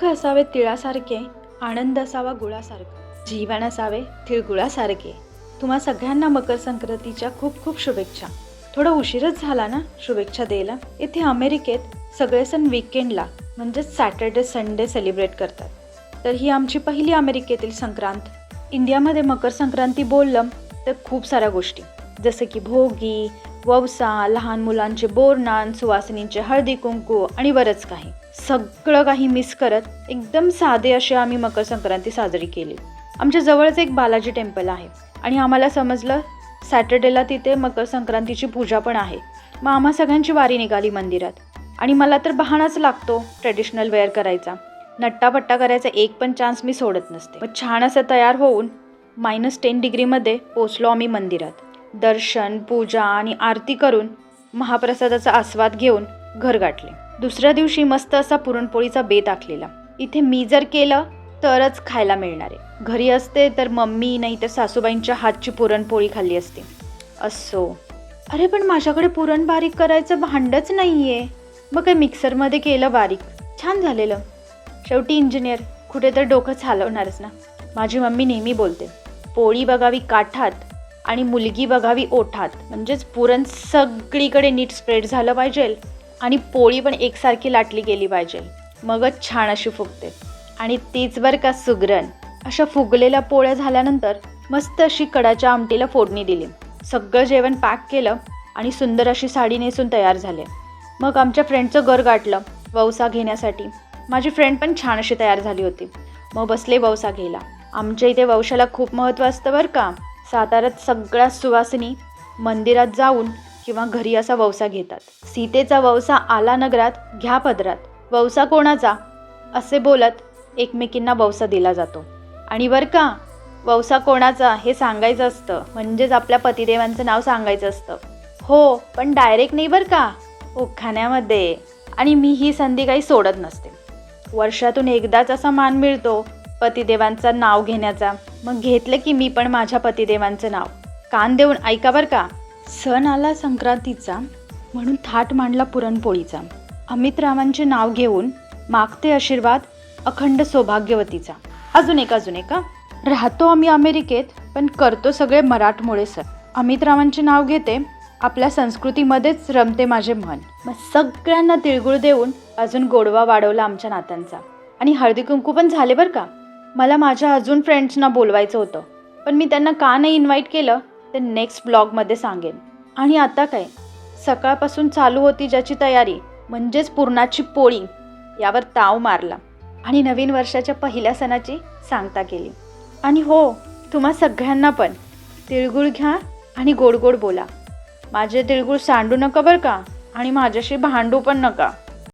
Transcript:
दुःख असावे तिळासारखे आनंद असावा गुळासारखा. जीवन असावे तिळगुळासारखे. तुम्हा सगळ्यांना मकर संक्रांतीच्या खूप खूप शुभेच्छा. थोडा उशीरच झाला ना शुभेच्छा द्यायला? इथे अमेरिकेत सगळे सण विकेंडला म्हणजेच सॅटर्डे संडे सेलिब्रेट करतात. तर ही आमची पहिली अमेरिकेतील संक्रांत. इंडियामध्ये मकर संक्रांती बोललं तर खूप साऱ्या गोष्टी. जसं की भोगी ववसा लहान मुलांचे बोरनान सुवासिनींचे हळदी कुंकू आणि बरंच काही. सगळं काही मिस करत एकदम साधे असे आम्ही मकर संक्रांती साजरी केली. आमच्या जवळच एक बालाजी टेम्पल आहे आणि आम्हाला समजलं सॅटर्डेला तिथे मकर संक्रांतीची पूजा पण आहे. मग आम्हा सगळ्यांची वारी निघाली मंदिरात. आणि मला तर बहाणाच लागतो ट्रेडिशनल वेअर करायचा. नट्टापट्टा करायचा एक पण चान्स मी सोडत नसते. मग छान असं तयार होऊन मायनस टेन डिग्रीमध्ये पोचलो आम्ही मंदिरात. दर्शन पूजा आणि आरती करून महाप्रसादाचा आस्वाद घेऊन घर गाठले. दुसऱ्या दिवशी मस्त असा पुरणपोळीचा बेत आखलेला. इथे मी जर केलं तरच खायला मिळणार. आहे घरी असते तर मम्मी नाही तर सासूबाईंच्या हातची पुरणपोळी खाल्ली असते. असो. अरे पण माझ्याकडे पुरण बारीक करायचं भांडच नाही आहे मग काय मिक्सरमध्ये केलं बारीक? छान झालेलं. शेवटी इंजिनियर कुठे तर डोकंच हलवणारच ना. माझी मम्मी नेहमी बोलते पोळी बघावी काठात आणि मुलगी बघावी ओठात. म्हणजेच पुरण सगळीकडे नीट स्प्रेड झालं पाहिजे आणि पोळी पण एकसारखी लाटली गेली पाहिजे. मगच छान अशी फुगते. आणि तीच बरं का सुगरण. अशा फुगलेल्या पोळ्या झाल्यानंतर मस्त अशी कडाच्या आमटीला फोडणी दिली. सगळं जेवण पॅक केलं आणि सुंदर अशी साडी नेसून तयार झाले. मग आमच्या फ्रेंडचं घर गाठलं ववसा घेण्यासाठी. माझी फ्रेंड पण छान अशी तयार झाली होती. मग बसले ववसा घ्यायला. आमच्या इथे ववशाला खूप महत्त्व असतं बरं का. साताऱ्यात सगळ्या सुवासिनी मंदिरात जाऊन किंवा घरी असा ववसा घेतात. सीतेचा ववसा आला नगरात घ्या पदरात. ववसा कोणाचा? असे बोलत एकमेकींना ववसा दिला जातो. आणि बरं का ववसा कोणाचा हे सांगायचं असतं. म्हणजेच आपल्या पतिदेवांचं नाव सांगायचं असतं. हो पण डायरेक्ट नाही बरं का? उखाण्यामध्ये आणि मी ही संधी काही सोडत नसते. वर्षातून एकदाच असा मान मिळतो पतिदेवांचं नाव घेण्याचा. मग घेतलं की मी पण माझ्या पतिदेवांचं नाव. कान देऊन ऐका बरं का. सण आला संक्रांतीचा म्हणून थाट मांडला पुरणपोळीचा. अमितरावांचे नाव घेऊन मागते आशीर्वाद अखंड सौभाग्यवतीचा. अजून एक अजून एक राहतो आम्ही अमेरिकेत पण करतो सगळे मराठमोळे सण. अमितरावांचे नाव घेते आपल्या संस्कृतीमध्येच रमते माझे मन मग सगळ्यांना तिळगुळ देऊन अजून गोडवा वाढवला आमच्या नात्यांचा आणि हळदी कुंकू पण झाले बरं का. मला माझ्या अजून फ्रेंड्सना बोलवायचं होतं. पण मी त्यांना का नाही इन्व्हाइट केलं ते नेक्स्ट ब्लॉगमध्ये सांगेन. आणि आता काय? सकाळपासून चालू होती ज्याची तयारी म्हणजेच पुरणाची पोळी यावर ताव मारला. आणि नवीन वर्षाच्या पहिल्या सणाची सांगता केली. आणि हो तुम्हा सगळ्यांना पण. तिळगुळ घ्या आणि गोड गोड बोला. माझे तिळगुळ सांडू नका बरं का? आणि माझ्याशी भांडू पण नका.